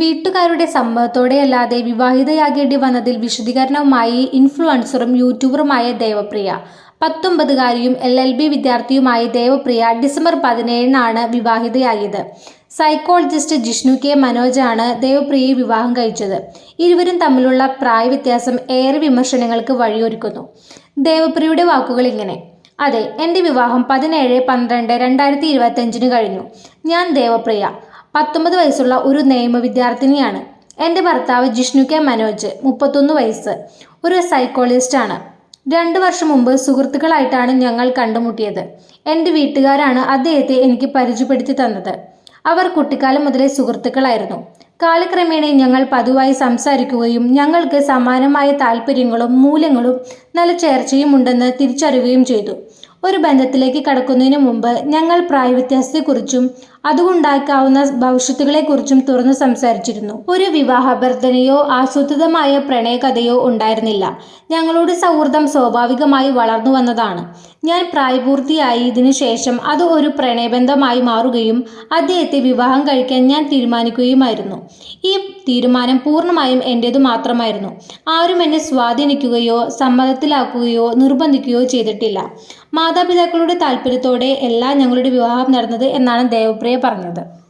വീട്ടുകാരുടെ സമ്മതത്തോടെയല്ലാതെ വിവാഹിതയാകേണ്ടി വന്നതിൽ വിശദീകരണവുമായി ഇൻഫ്ലുവൻസറും യൂട്യൂബറുമായ ദേവപ്രിയ. പത്തൊമ്പതുകാരിയും എൽ എൽ ബി വിദ്യാർത്ഥിയുമായ ദേവപ്രിയ ഡിസംബർ പതിനേഴിനാണ് വിവാഹിതയായത്. സൈക്കോളജിസ്റ്റ് ജിഷ്ണു കെ മനോജാണ് ദേവപ്രിയയെ വിവാഹം കഴിച്ചത്. ഇരുവരും തമ്മിലുള്ള പ്രായവ്യത്യാസം ഏറെ വിമർശനങ്ങൾക്ക് വഴിയൊരുക്കുന്നു. ദേവപ്രിയയുടെ വാക്കുകൾ ഇങ്ങനെ. അതെ എന്റെ വിവാഹം പതിനേഴ് പന്ത്രണ്ട് രണ്ടായിരത്തി ഇരുപത്തഞ്ചിന് കഴിഞ്ഞു. ഞാൻ ദേവപ്രിയ. പത്തൊമ്പത് വയസ്സുള്ള ഒരു നിയമ വിദ്യാർത്ഥിനിയാണ്. എന്റെ ഭർത്താവ് ജിഷ്ണു കെ മനോജ് മുപ്പത്തൊന്ന് വയസ്സ്. ഒരു സൈക്കോളജിസ്റ്റാണ് രണ്ട് വർഷം മുമ്പ് സുഹൃത്തുക്കളായിട്ടാണ് ഞങ്ങൾ കണ്ടുമുട്ടിയത്. എന്റെ വീട്ടുകാരാണ് അദ്ദേഹത്തെ എനിക്ക് പരിചയപ്പെടുത്തി തന്നത്. അവർ കുട്ടിക്കാലം മുതലേ സുഹൃത്തുക്കളായിരുന്നു. കാലക്രമേണ ഞങ്ങൾ പതിവായി സംസാരിക്കുകയും ഞങ്ങൾക്ക് സമാനമായ താല്പര്യങ്ങളും മൂല്യങ്ങളും നല്ല ചേർച്ചയും ഉണ്ടെന്ന് തിരിച്ചറിയുകയും ചെയ്തു. ഒരു ബന്ധത്തിലേക്ക് കടക്കുന്നതിന് മുമ്പ് ഞങ്ങൾ പ്രായവ്യത്യാസത്തെക്കുറിച്ചും അതുകൊണ്ടാക്കാവുന്ന ഭവിഷ്യത്തുകളെക്കുറിച്ചും തുറന്നു സംസാരിച്ചിരുന്നു. ഒരു വിവാഹാഭ്യർത്ഥനയോ ആസൂത്രിതമായ പ്രണയകഥയോ ഉണ്ടായിരുന്നില്ല. ഞങ്ങളുടെ സൗഹൃദം സ്വാഭാവികമായി വളർന്നു വന്നതാണ്. ഞാൻ പ്രായപൂർത്തിയായതിനു ശേഷം അത് ഒരു പ്രണയബന്ധമായി മാറുകയും അദ്ദേഹത്തെ വിവാഹം കഴിക്കാൻ ഞാൻ തീരുമാനിക്കുകയുമായിരുന്നു. ഈ തീരുമാനം പൂർണമായും എന്റേതു മാത്രമായിരുന്നു. ആരും എന്നെ സ്വാധീനിക്കുകയോ സമ്മതത്തിലാക്കുകയോ നിർബന്ധിക്കുകയോ ചെയ്തിട്ടില്ല. മാതാപിതാക്കളുടെ താല്പര്യത്തോടെ എല്ലാം ഞങ്ങളുടെ വിവാഹം നടന്നത് എന്നാണ് ദേവപ്രിയ പറഞ്ഞത്.